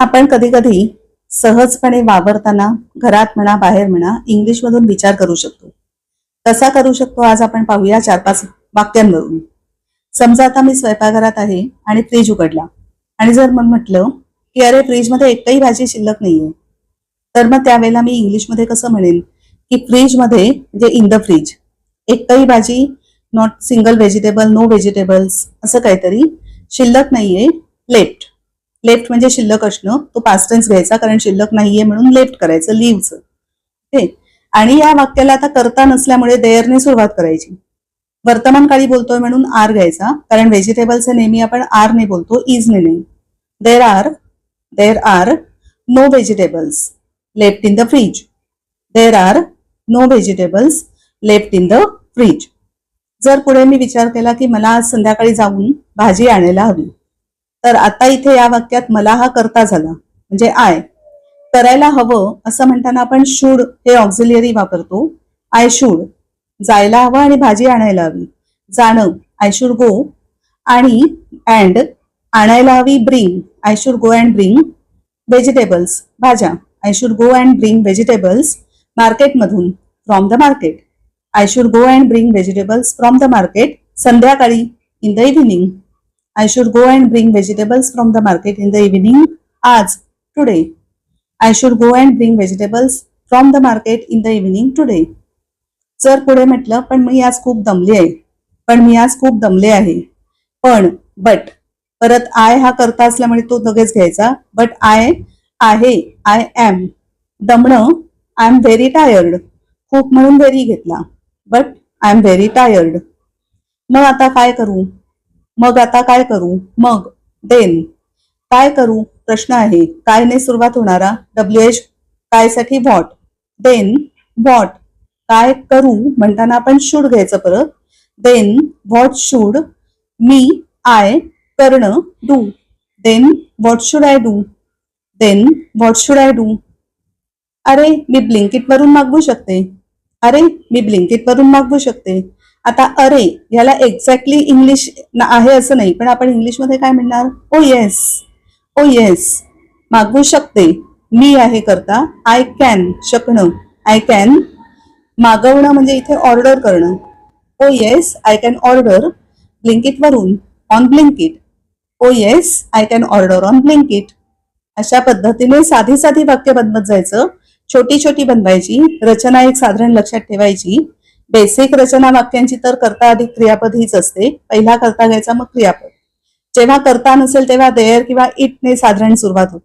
आपण कधी कधी सहजपणे वावरताना घरात म्हणा बाहेर म्हणा इंग्लिश मधून विचार करू शकतो. कसा करू शकतो. आज आपण पाहूया चार पाच वाक्यांवरून. समजा आता मी स्वयंपाकघरात आहे आणि फ्रीज उघडला. आणि जर मग म्हटलं की अरे फ्रीजमध्ये एकही भाजी शिल्लक नाहीये. तर मग त्यावेळेला मी इंग्लिशमध्ये कसं म्हणेन? की फ्रीजमध्ये म्हणजे इन द फ्रीज एकही भाजी not single vegetable no vegetables असं काहीतरी शिल्लक नाहीये लेफ्ट. लेफ्ट म्हणजे शिल्लक असणं तो पास्ट टेन्स घ्यायचा कारण शिल्लक नाहीये म्हणून लेफ्ट करायचं लिव्हचं ओके आणि या वाक्याला आता करता नसल्यामुळे देअरने सुरुवात करायची. वर्तमान काळी बोलतोय म्हणून आर घ्यायचा कारण व्हेजिटेबल्स हे नेहमी आपण आर ने बोलतो इज ने नाही. There are there are no vegetables left in the fridge there are no vegetables left in the fridge जर पुढे मी विचार केला की मला आज संध्याकाळी जाऊन भाजी आणायला हवी तर आता इथे या वाक्यात मला हा करता झाला. म्हणजे आय करायला हवं असं म्हणताना आपण शूड हे ऑक्झिलियरी वापरतो. आय शूड जायला हवं आणि भाजी आणायला हवी. जाणं. आय शुड गो आणि अँड आणायला हवी bring I should go and bring vegetables भाज्या. I should go and bring vegetables मार्केटमधून from the market I should go and bring vegetables from the market संध्याकाळी. In the evening I should go and bring vegetables from the market in the evening आज today I should go and bring vegetables from the market in the evening today जर पुढे म्हटलं पण मी आज खूप दमली आहे. पण मी आज खूप दमले आहे. पण बट परत आय हा करता असल्यामुळे तो लगेच घ्यायचा. बट आय आहे आय एम दमणं आय एम व्हेरी टायर्ड खूप म्हणून व्हेरी घेतला. But I am very tired मग आता काय करू? मग आता काय करू? मग देन. काय करू? प्रश्न आहे. काय ने सुरुवात होणारा? डब्ल्यू एच काय साठी व्हॉट? Then what. काय करू? म्हणताना आपण शूड घ्यायचं परत. देन व्हॉट शूड मी आय करणं do then what should I do then what should I do अरे मी ब्लिंकिट वरून मागवू शकते. अरे मी ब्लिंकिट वरून मागवू शकते. आता अरे ह्याला एक्झॅक्टली इंग्लिश आहे असं नाही पण आपण इंग्लिशमध्ये काय म्हणणार? ओ येस ओ येस मागवू शकते. मी आहे करता. आय कॅन शकणं. आय कॅन मागवणं म्हणजे इथे ऑर्डर करणं. ओ yes I can order Blinkit वरून on Blinkit oh yes I can order on Blinkit अशा पद्धतीने साधी साधी वाक्य बनवत जायचं. छोटी छोटी बनवायची. रचना एक साधारण लक्षात ठेवायची. बेसिक रचना वाक्यांची तर करता अधिक क्रियापद हीच असते. पहिला करता घ्यायचा मग क्रियापद. जेव्हा करता नसेल तेव्हा देअर किंवा इटने साधारण सुरुवात होते.